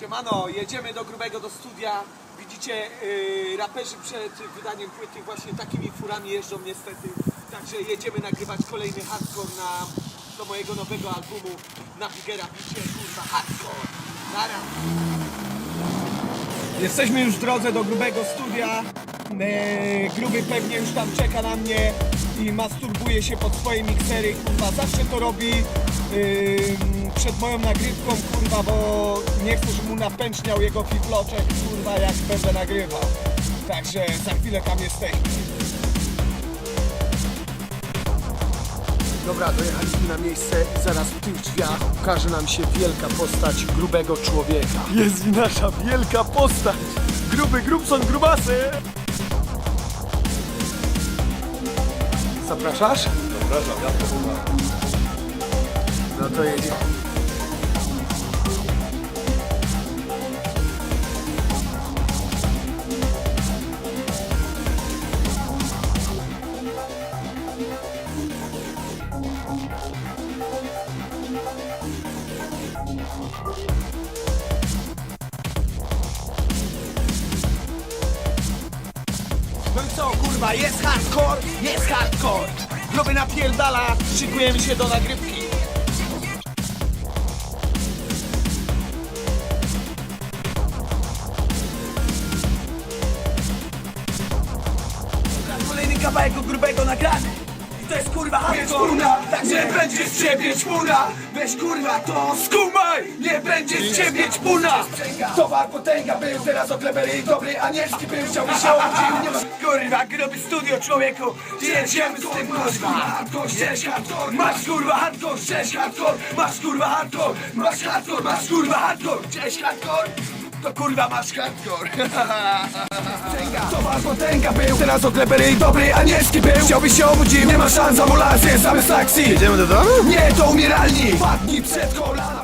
Siemano, jedziemy do grubego do studia. Widzicie, yy, raperzy przed wydaniem płyty właśnie takimi furami jeżdżą niestety. Także jedziemy nagrywać kolejny hardcore na, do mojego nowego albumu na Bigera Bicie, kurwa, hardcore. Nara. Jesteśmy już w drodze do grubego studia. E, gruby pewnie już tam czeka na mnie i masturbuje się pod swoje miksery. Kurwa, zawsze to robi ym, przed moją nagrywką, kurwa, bo nie chcę, żeby mu napęczniał jego fifloczek, kurwa, jak będę nagrywał. Także za chwilę tam jesteśmy. Dobra, dojechaliśmy na miejsce i zaraz w tych drzwiach ukaże nam się wielka postać grubego człowieka. Jest i nasza wielka postać! Gruby Grubson Grubasy! Zapraszasz? Zapraszam, ja to No to jedzie. No i co, kurwa, jest hardcore, jest hardcore. Gruby napierdala, szykujemy się do nagrywki. Kolejny kawałek grubego nagrany. To jest kurwa hardcore, także będzie z ciebie czpuna. Weź kurwa to skumaj, nie będzie z ciebie czpuna. Towar potęga był, teraz oklebery dobry anielski był, chciałby się obudził, nie. Kurwa, gruby studio człowieku, jedziemy z tym kurwa. Hardcore, cześć hardcore, masz kurwa hardcore, cześć hardcore, masz kurwa hardcore, masz hardcore, masz kurwa hardcore, cześć hardcore. To kurwa masz hardcore. Towar potęga był, teraz oklebery i dobry anielski był Chciałbyś się obudził, nie ma szans, ambulancje, same taksi Jedziemy do domu? Nie, to umieralni Padnij przed kolana